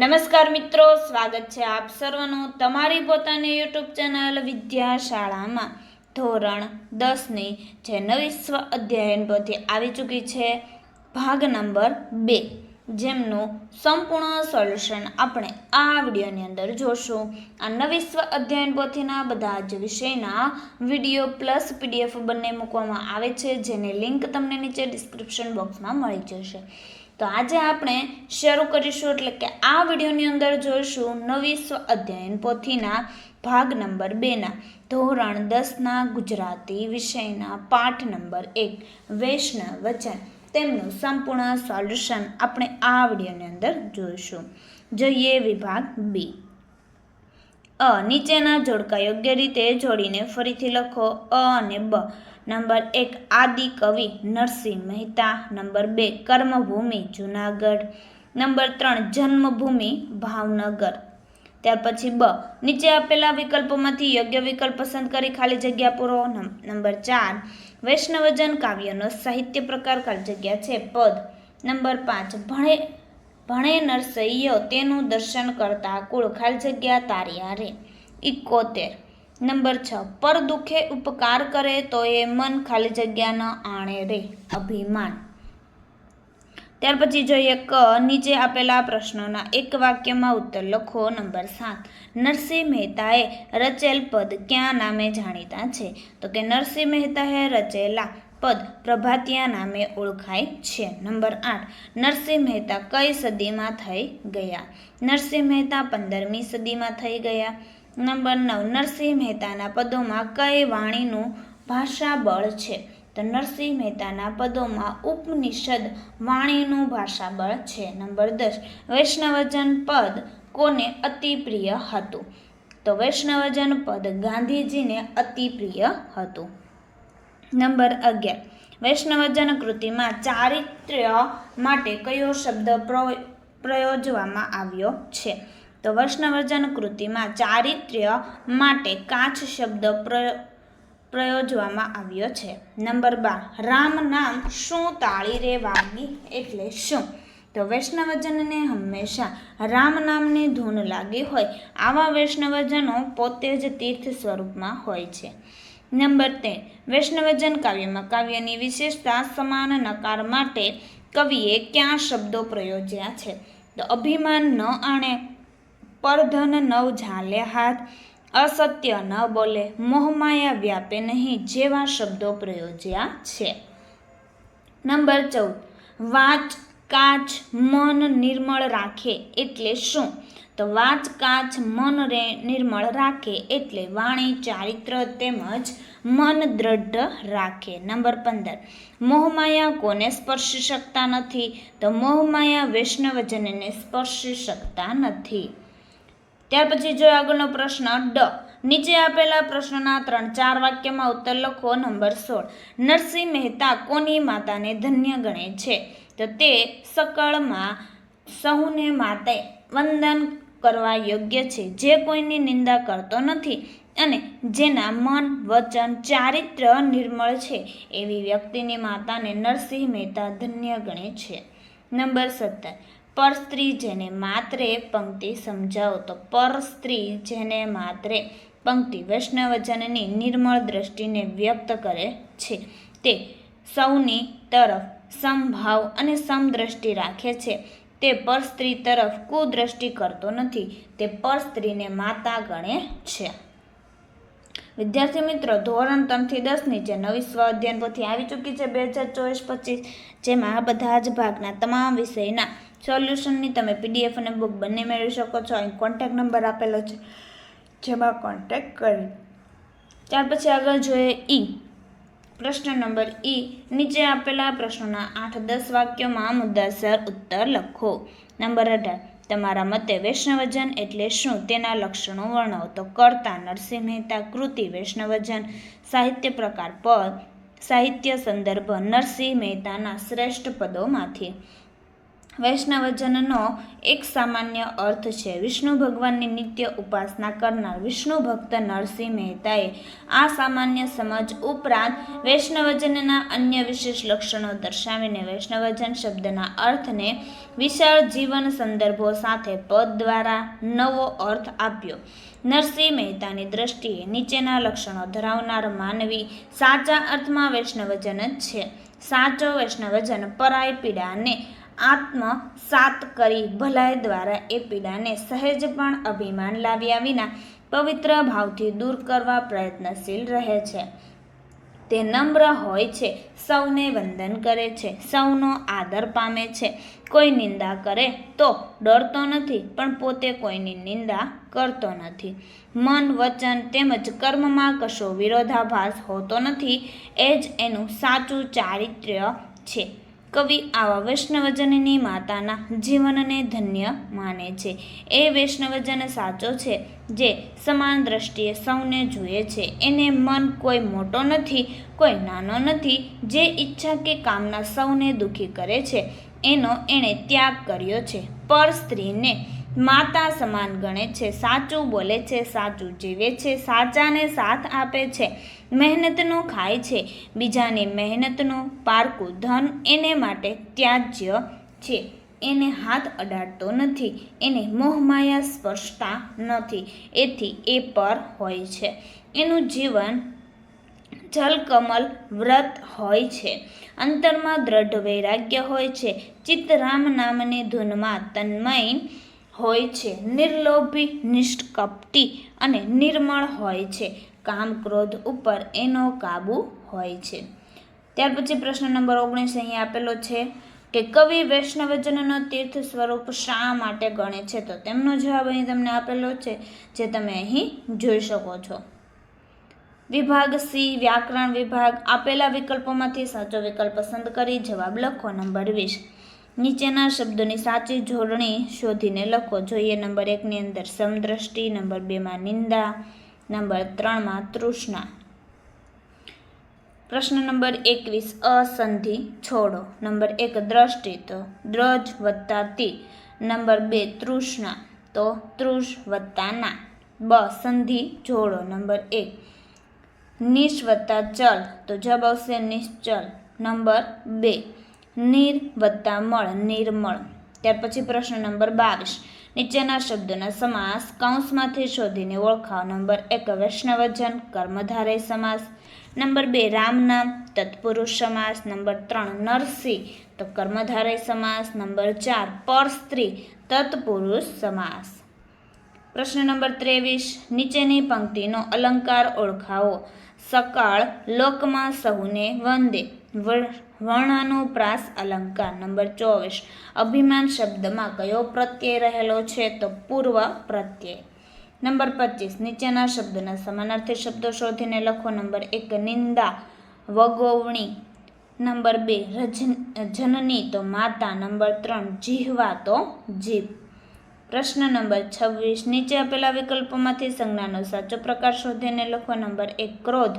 નમસ્કાર મિત્રો, સ્વાગત છે આપ સર્વનું તમારી પોતાની યુટ્યુબ ચેનલ વિદ્યાશાળામાં. ધોરણ દસની જે નવી સ્વ અધ્યયન પોથી આવી ચૂકી છે, ભાગ નંબર બે. જેમનું સંપૂર્ણ સોલ્યુશન આપણે આ વિડીયોની અંદર જોશું. આ નવી સ્વ અધ્યયન પોથીના બધા જ વિષયના વીડિયો પ્લસ પીડીએફ બંને મૂકવામાં આવે છે, જેની લિંક તમને નીચે ડિસ્ક્રિપ્શન બોક્સમાં મળી જશે. તો આજે આપણે શરૂ કરીશું એટલે કે આ વિડીયોની અંદર જોઈશું નવી સ્વ અધ્યયન પોથીના ભાગ નંબર બેના, ધોરણ દસના ગુજરાતી વિષયના પાઠ નંબર એક, વૈષ્ણવ વચન. તેમનું સંપૂર્ણ સોલ્યુશન આપણે આ વિડીયોની અંદર જોઈશું. જોઈએ વિભાગ બી. અ નીચેના જોડકા યોગ્ય રીતે જોડીને ફરીથી લખો. અ અને બ. નંબર એક આદિ કવિ નરસિંહ મહેતા. નંબર બે કર્મભૂમિ જુનાગઢ. નંબર ત્રણ જન્મભૂમિ ભાવનગર. ત્યાર પછી બ. નીચે આપેલા વિકલ્પોમાંથી યોગ્ય વિકલ્પ પસંદ કરી ખાલી જગ્યા પૂરો. નંબર ચાર. વૈષ્ણવજન કાવ્યનો સાહિત્ય પ્રકાર ખાલી જગ્યા છે. પદ. નંબર પાંચ ભણે ભણે નરસૈયો તેનું દર્શન કરતા કુળ ખાલી જગ્યા તારિયા રે ઇકોતેર. નંબર છ. પર દુખે ઉપકાર કરે તો એ મન ખાલી જગ્યા ન આણે રે. અભિમાન. ત્યાર પછી જોઈએ ક. નીચે આપેલા પ્રશ્નોના એક વાક્યમાં ઉત્તર લખો. નંબર સાત. નરસિંહ મહેતાએ રચેલ પદ ક્યાં નામે જાણીતા છે? તો કે નરસિંહ મહેતાએ રચેલા પદ પ્રભાતિયા નામે ઓળખાય છે. નંબર આઠ. નરસિંહ મહેતા કઈ સદીમાં થઈ ગયા? નરસિંહ મહેતા પંદરમી સદીમાં થઈ ગયા. નંબર નવ. નરસિંહ મહેતાના પદોમાં કઈ વાણીનું ભાષાબળ છે? તો નરસિંહ મહેતાના પદોમાં ઉપનિષદ વાણીનું ભાષાબળ છે. નંબર દસ. વૈષ્ણવજન પદ કોને અતિ પ્રિય હતું? તો વૈષ્ણવજન પદ ગાંધીજીને અતિ પ્રિય હતું. નંબર અગિયાર. વૈષ્ણવજન કૃતિમાં ચારિત્ર્ય માટે કયો શબ્દ પ્રયો- પ્રયોજવામાં આવ્યો છે? તો વૈષ્ણવજન કૃતિમાં ચારિત્ર્ય માટે કાચ શબ્દ પ્રયો પ્રયોજવામાં આવ્યો છે. નંબર બાર. રામ નામ શું તાળી રે વાગી એટલે શું? તો વૈષ્ણવજનને હંમેશા રામ નામની ધૂન લાગી હોય, આવા વૈષ્ણવજનો પોતે જ તીર્થ સ્વરૂપમાં હોય છે. નંબર તેર વૈષ્ણવજન કાવ્યમાં કાવ્યની વિશેષતા સમાન નકાર માટે કવિએ ક્યાં શબ્દો પ્રયોજ્યા છે? તો અભિમાન ન આણે, પરધન નવ ઝાલે હાથ, અસત્ય ન બોલે મોહમાયા વ્યાપે નહીં જેવા શબ્દો પ્રયોજ્યા છે. નંબર ચૌદ, વાચ, કાચ, મન નિર્મળ રાખે એટલે શું? તો વાચ કાચ મન રે નિર્મળ રાખે એટલે વાણી, ચારિત્ર તેમજ મન દ્રઢ રાખે. નંબર પંદર. મોહમાયા કોને સ્પર્શી શકતા નથી? તો મોહમાયા વૈષ્ણવજનને સ્પર્શી શકતા નથી. ત્યાર પછી જો આગળનો પ્રશ્ન, ડ. નીચે આપેલા પ્રશ્નના ત્રણ, ચાર વાક્યમાં ઉત્તર લખો. નંબર સોળ. નરસિંહ મહેતા કોની માતાને ધન્ય ગણે છે? તો તે સકળમાં સહુને માતે વંદન કરવા યોગ્ય છે. જે કોઈની નિંદા કરતો નથી અને જેના મન, વચન, ચારિત્ર નિર્મળ છે એવી વ્યક્તિની માતાને નરસિંહ મહેતા ધન્ય ગણે છે. નંબર સત્તર. પર સ્ત્રી જેને માત્રે પંક્તિ સમજાવો તો પર સ્ત્રી જેને માત્રે પંક્તિ વૈષ્ણવજનની નિર્મળ દ્રષ્ટિને વ્યક્ત કરે છે. તે સૌની તરફ સમભાવ અને સમદ્રષ્ટિ રાખે છે. તે પર સ્ત્રી તરફ કુદ્રષ્ટિ કરતો નથી. તે પર સ્ત્રીને માતા ગણે છે. વિદ્યાર્થી મિત્રો, ધોરણ ત્રણથી દસની જે નવી સ્વ અધ્યયન પોથી આવી ચૂકી છે બે હજાર ચોવીસ પચીસ, જેમાં આ બધા જ ભાગના તમામ વિષયના સોલ્યુશનની તમે પીડીએફ અને બુક બંને મેળવી શકો છો. અહીં કોન્ટેક નંબર આપેલો છે, જેમાં કોન્ટેક કરી. ત્યાર પછી આગળ જોઈએ ઈ પ્રશ્ન નંબર ઈ નીચે આપેલા પ્રશ્નોના આઠ દસ વાક્યોમાં મુદ્દાસર ઉત્તર લખો. નંબર અઢાર. તમારા મતે વૈષ્ણવજન એટલે શું? તેના લક્ષણો વર્ણવો. તો કર્તા, નરસિંહ મહેતા, કૃતિ, વૈષ્ણવજન, સાહિત્ય પ્રકાર, પદ, સાહિત્ય સંદર્ભ, નરસિંહ મહેતાના શ્રેષ્ઠ પદોમાંથી. વૈષ્ણવજનનો એક સામાન્ય અર્થ છે. વિષ્ણુ ભગવાનની નિત્ય ઉપાસના કરનાર વિષ્ણુ ભક્ત નરસિંહ મહેતાએ આ સામાન્ય સમજ ઉપરાંત વૈષ્ણવજનના અન્ય વિશેષ લક્ષણો દર્શાવીને વૈષ્ણવજન શબ્દના અર્થને વિશાળ જીવન સંદર્ભો સાથે પદ દ્વારા નવો અર્થ આપ્યો. નરસિંહ મહેતાની દ્રષ્ટિએ નીચેના લક્ષણો ધરાવનાર માનવી સાચા અર્થમાં વૈષ્ણવજન જ છે. સાચો વૈષ્ણવજન પરાય પીડાને આત્મ સાત કરી ભલાઈ દ્વારા એ પીડાને સહેજ પણ અભિમાન લાવ્યા વિના પવિત્ર ભાવથી દૂર કરવા પ્રયત્નશીલ રહે છે. તે નમ્ર હોય છે, સૌને વંદન કરે છે, સૌનો આદર પામે છે. કોઈ નિંદા કરે તો ડરતો નથી, પણ પોતે કોઈની નિંદા કરતો નથી. મન, વચન તેમજ કર્મમાં કશો વિરોધાભાસ હોતો નથી, એ જ એનું સાચું ચારિત્ર્ય છે. કવિ આવા વૈષ્ણવજનની માતાના જીવનને ધન્ય માને છે. એ વૈષ્ણવજન સાચો છે જે સમાન દ્રષ્ટિએ સૌને જુએ છે. એને મન કોઈ મોટો નથી, કોઈ નાનો નથી, જે ઈચ્છા કે કામના સૌને દુઃખી કરે છે. એનો એણે ત્યાગ કર્યો છે. પર સ્ત્રીને માતા સમાન ગણે છે, સાચું બોલે છે, સાચું જીવે છે, સાચાને સાથ આપે છે, મહેનતનું ખાય છે, બીજાની મહેનતનું પારકું ધન એને માટે ત્યાજ્ય છે, એને હાથ અડાડતો નથી, એને મોહમાયા સ્પર્શતા નથી, એથી એ પર હોય છે, એનું જીવન જલકમલ વ્રત હોય છે, અંતરમાં દ્રઢ વૈરાગ્ય હોય છે, ચિત્તરામ નામની ધૂનમાં તન્મય હોય છે. નિર્લોભી, નિષ્કપટી અને નિર્મળ હોય છે. કામ ક્રોધ ઉપર એનો કાબુ હોય છે. ત્યાર પછી પ્રશ્ન નંબર ઓગણીસ અહીંયા આપેલો છે કે કવિ વૈષ્ણવજનનો તીર્થ સ્વરૂપ શા માટે ગણે છે? તો તેમનો જવાબ અહીં તમને આપેલો છે, જે તમે અહીં જોઈ શકો છો. વિભાગ સી, વ્યાકરણ વિભાગ. આપેલા વિકલ્પોમાંથી સાચો વિકલ્પ પસંદ કરી જવાબ લખો નંબર વીસ. નીચેના શબ્દોની સાચી જોડણી શોધીને લખો. જોઈએ નંબર એકની અંદર, સમદ્રષ્ટિ, નંબર બેમાં નિંદા, નંબર ત્રણમાં તૃષ્ણા. પ્રશ્ન નંબર એકવીસ, અસંધિ છોડો. નંબર એક, દ્રષ્ટિ તો દ્રજ વત્તા તી. નંબર બે, તૃષ્ણા તો તૃષ વત્તા ના. બ, સંધિ જોડો નંબર એક નિશ ચલ તો જવાબ આવશે નિશ્ચલ. નંબર બે નીર વત્તા મળ નિર્મળ ત્યાર પછી પ્રશ્ન નંબર બાવીસ. નીચેના શબ્દોના સમાસ કૌંસમાંથી શોધીને ઓળખાવ. નંબર એક, વૈષ્ણવજન, કર્મધારય સમાસ. નંબર બે રામનામ તત્પુરુષ સમાસ. નંબર ત્રણ, નરસિંહ, તો કર્મધારય સમાસ. નંબર ચાર, પર સ્ત્રી, તત્પુરુષ સમાસ. પ્રશ્ન નંબર ત્રેવીસ. નીચેની પંક્તિનો અલંકાર ઓળખાવો. સકાળ લોકમાં સહુને વંદે. વર્ણાનુપ્રાસ અલંકાર. નંબર ચોવીસ. અભિમાન શબ્દમાં કયો પ્રત્યય રહેલો છે તો પૂર્વ પ્રત્યય. નંબર પચીસ. નીચેના શબ્દના સમાનાર્થી શબ્દો શોધીને લખો. નંબર એક, નિંદા, વગોવણી. નંબર બે રજ જનની તો માતા. નંબર ત્રણ, જીહવા તો જીભ. પ્રશ્ન નંબર છવ્વીસ. નીચે આપેલા વિકલ્પોમાંથી સંજ્ઞાનો સાચો પ્રકાર શોધીને લખો. નંબર એક, ક્રોધ.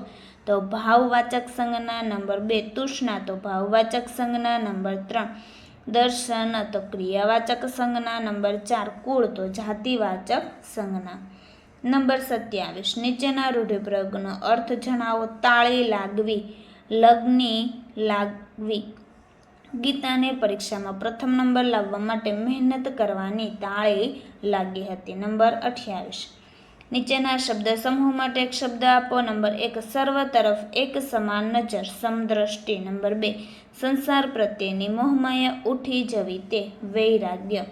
તો ભાવવાચક સંજ્ઞા નંબર બે, તૃષ્ણા. તો ભાવવાચક સંજ્ઞા નંબર ત્રણ, દર્શન. તો ક્રિયાવાચક સંજ્ઞા નંબર ચાર, કુળ. તો જાતિવાચક સંજ્ઞા. નંબર સત્યાવીસ, નીચેના રૂઢિપ્રયોગનો અર્થ જણાવો. તાળી લાગવી, લગ્ની લાગવી. ગીતાને પરીક્ષામાં પ્રથમ નંબર લાવવા માટે મહેનત કરવાની તાળી લાગી હતી. નંબર અઠ્યાવીસ નીચેના શબ્દ સમૂહ માટે એક શબ્દ આપો. નંબર એક, સર્વ તરફ એક સમાન નજર. સમદ્રષ્ટિ. નંબર બે, સંસાર પ્રત્યેની મોહમાયા ઉઠી જવી તે વૈરાગ્ય.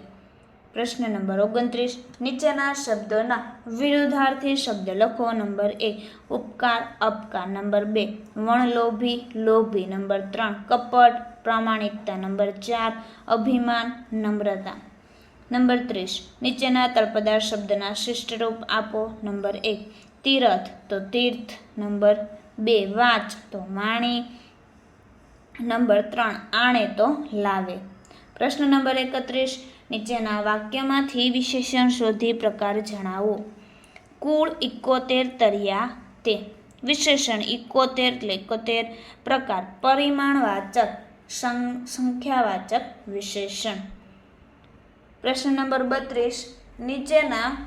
પ્રશ્ન નંબર ઓગણત્રીસ, નીચેના શબ્દોના વિરુદ્ધાર્થી શબ્દ લખો. નંબર એક ઉપકાર, અપકાર. નંબર બે, વણલોભી, લોભી. નંબર ત્રણ, કપટ, પ્રામાણિકતા. નંબર ચાર, અભિમાન, નમ્રતા. નંબર ત્રીસ. નીચેના તળપદાર શબ્દના શિષ્ટરૂપ આપો. નંબર એક, તીરથ. તો તીર્થ. નંબર બે, વાંચ. તો વાણી. નંબર ત્રણ, આણે. તો લાવે. પ્રશ્ન નંબર એકત્રીસ. નીચેના વાક્યમાંથી વિશેષણ શોધી પ્રકાર જણાવો. કુળ ઇકોતેર તરિયા તે. વિશેષણ ઇકોતેર એટલે એકોતેર પ્રકાર. પરિમાણવાચક સંખ્યાવાચક વિશેષણ. પ્રશ્ન નંબર બત્રીસ. નીચેના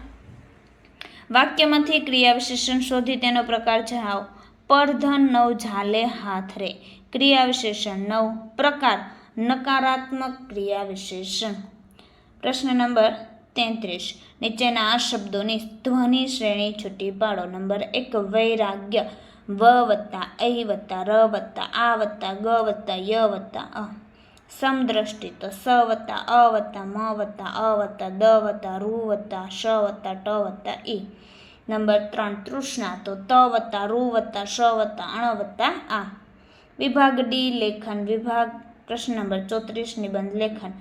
વાક્યમાંથી ક્રિયા વિશેષણ શોધી તેનો પ્રકાર જણાવો. પરધન નવ ઝાલે હાથ રે. ક્રિયા વિશેષણ નવ પ્રકાર. નકારાત્મક ક્રિયા વિશેષણ પ્રશ્ન નંબર તેત્રીસ. નીચેના આ શબ્દોની ધ્વનિ શ્રેણી છૂટી પાડો. નંબર એક, વૈરાગ્ય. વ વત્તા, ઐ વત્તા, ર વત્તા, આ વત્તા, ગ વત્તા, ય વત્તા, અ. સમદ્રષ્ટિ તો સ વત્તા અ વત્તા મ વત્તા અ વત્તા દ વત્તા રૂ વત્તા શ વત્તા ટ વત્તા ઈ. નંબર ત્રણ, તૃષ્ણા તો ત વત્તા રૂ વત્તા શ વત્તા અણ વત્તા આ. વિભાગ ડી, લેખન વિભાગ, પ્રશ્ન નંબર ચોત્રીસ, નિબંધ લેખન.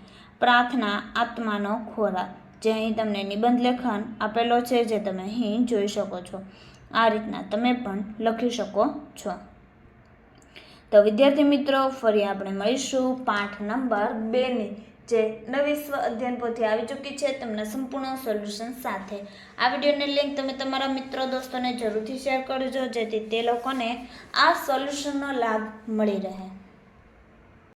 પ્રાર્થના, આત્માનો ખોરાક. જે અહીં તમને નિબંધ લેખન આપેલો છે, જે તમે અહીં જોઈ શકો છો. આ રીતના તમે પણ લખી શકો છો. તો વિદ્યાર્થી મિત્રો, ફરી આપણે મળીશું પાઠ નંબર બેની જે નવી સ્વ અધ્યયન પોથી આવી ચૂકી છે તમને સંપૂર્ણ સોલ્યુશન સાથે. આ વિડીયોની લિંક તમે તમારા મિત્રો દોસ્તોને જરૂરથી શેર કરજો, જેથી તે લોકોને આ સોલ્યુશનનો લાભ મળી રહે.